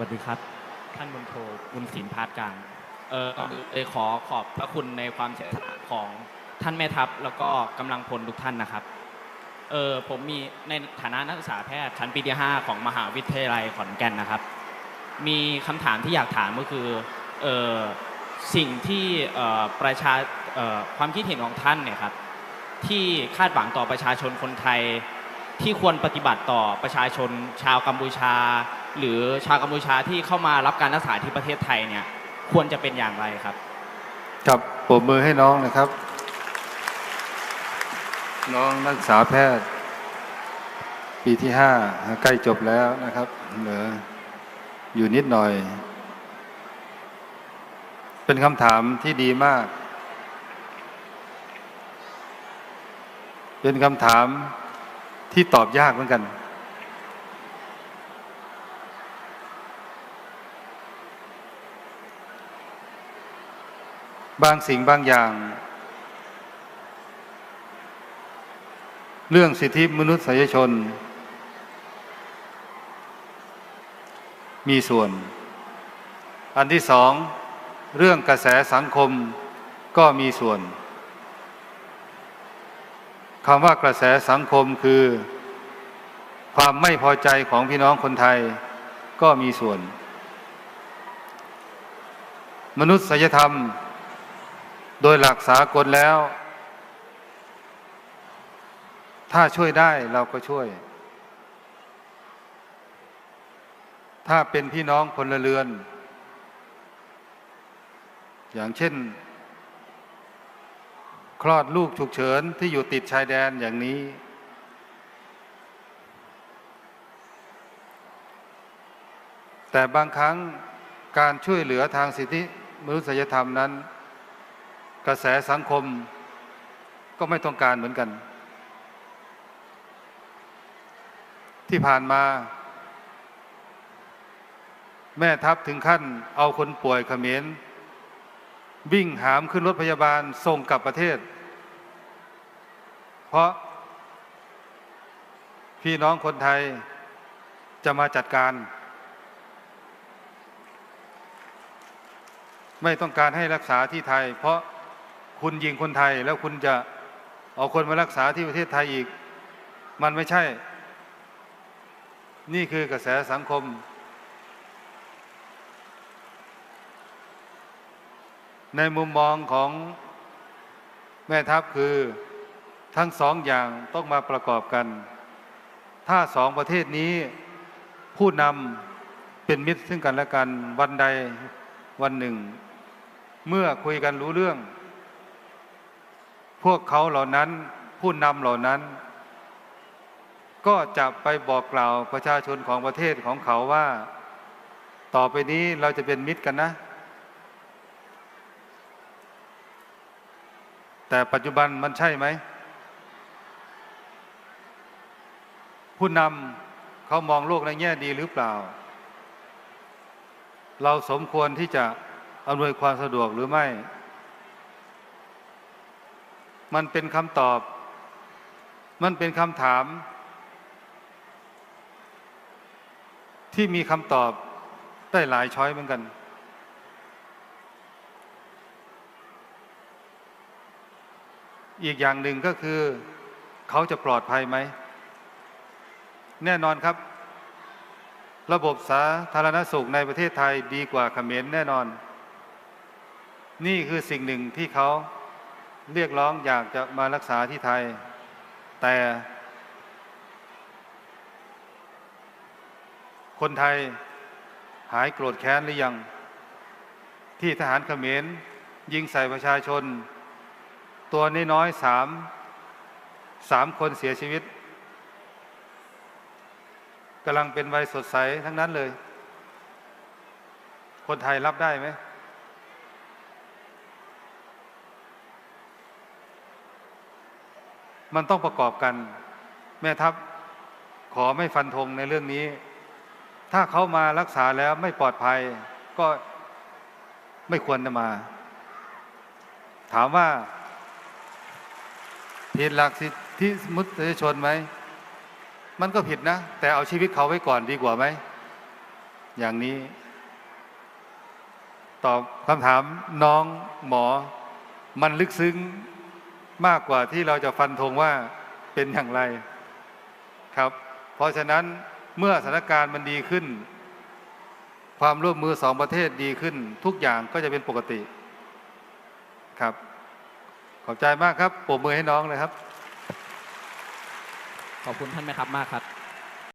วัสดีครับ ท่านบุญโทบุญศิลป์พาดกลาง เออก่อนอื่นเลยขอขอบพระคุณในความเสียสละของท่านแม่ทัพแล้วก็กำลังพลทุกท่านนะครับ เออผมมีในฐานะนักศึกษาแพทย์ชั้นปีที่5ของมหาวิทยาลัยขอนแก่นนะครับ มีคำถามที่อยากถามก็คือ เออสิ่งที่เอ่อประชาเอ่อความคิดเห็นของท่านเนี่ยครับที่คาดหวังต่อประชาชนคนไทย ที่ควรปฏิบัติต่อประชาชนชาวกัมพูชา หรือชาวกัมพูชาที่เข้ามารับการรักษาที่ประเทศไทยเนี่ยควรจะเป็นอย่างไรครับ ครับปรบมือให้น้องนะครับ น้องนักศึกษาแพทย์ ปีที่ห้าใกล้จบแล้วนะครับ เหลืออยู่นิดหน่อย เป็นคำถามที่ดีมาก เป็นคำถามที่ตอบยากเหมือนกัน บางสิ่งบางอย่าง เรื่องสิทธิมนุษยชน มีส่วน อันที่สอง เรื่องกระแสสังคมก็มีส่วนคำว่ากระแสสังคมคือ ความไม่พอใจของพี่น้องคนไทยก็มีส่วน มนุษยธรรม โดยหลักสากลแล้ว ถ้าช่วยได้เราก็ช่วย ถ้าเป็นพี่น้องพลเรือน อย่างเช่น คลอดลูกฉุกเฉินที่อยู่ติดชายแดนอย่างนี้ แต่บางครั้งการช่วยเหลือทางสิทธิมนุษยธรรมนั้น กระแสสังคมก็ไม่ต้องการเหมือนกัน ที่ผ่านมา แม่ทัพถึงขั้นเอาคนป่วยเขมรวิ่งหามขึ้นรถพยาบาลส่งกลับประเทศ เพราะพี่น้องคนไทยจะมาจัดการ ไม่ต้องการให้รักษาที่ไทย เพราะ คุณยิงคนไทยแล้วคุณจะเอาคนมารักษาที่ประเทศไทยอีก มันไม่ใช่ นี่คือกระแสสังคม ในมุมมองของแม่ทัพคือทั้งสองอย่างต้องมาประกอบกัน ถ้าสองประเทศนี้ผู้นำเป็นมิตรซึ่งกันและกันวันใดวันหนึ่ง เมื่อคุยกันรู้เรื่อง พวกเขาเหล่านั้นผู้นำเหล่านั้น ก็จะไปบอกกล่าวประชาชนของประเทศของเขาว่า ต่อไปนี้เราจะเป็นมิตรกันนะ แต่ปัจจุบันมันใช่ไหม ผู้นำเขามองโลกในแง่ดีหรือเปล่า เราสมควรที่จะอำนวยความสะดวกหรือไม่ มันเป็นคำตอบ มันเป็นคำถาม ที่มีคำตอบได้หลายช้อยเหมือนกัน อีกอย่างหนึ่งก็คือ เขาจะปลอดภัยไหม แน่นอนครับ ระบบสาธารณสุขในประเทศไทยดีกว่าเขมรแน่นอน นี่คือสิ่งหนึ่งที่เขา เรียกร้องอยากจะมารักษาที่ไทย แต่คนไทยหายโกรธแค้นหรือยัง ที่ทหารเขมรยิงใส่ประชาชน ตัวน้อยๆสามสามคนเสียชีวิตกำลังเป็นวัยสดใสทั้งนั้นเลย คนไทยรับได้ไหม มันต้องประกอบกัน แม่ทัพขอไม่ฟันธงในเรื่องนี้ ถ้าเขามารักษาแล้วไม่ปลอดภัยก็ไม่ควรจะมา ถามว่าผิดหลักสิทธิมนุษยชนไหม มันก็ผิดนะ แต่เอาชีวิตเขาไว้ก่อนดีกว่าไหม อย่างนี้ ตอบคำถามน้องหมอ มันลึกซึ้ง มากกว่าที่เราจะฟันธงว่าเป็นอย่างไรครับ เพราะฉะนั้นเมื่อสถานการณ์มันดีขึ้น ความร่วมมือสองประเทศดีขึ้น ทุกอย่างก็จะเป็นปกติครับ ขอบใจมากครับปรบมือให้น้องเลยครับ ขอบคุณท่านแม่ครับมากครับ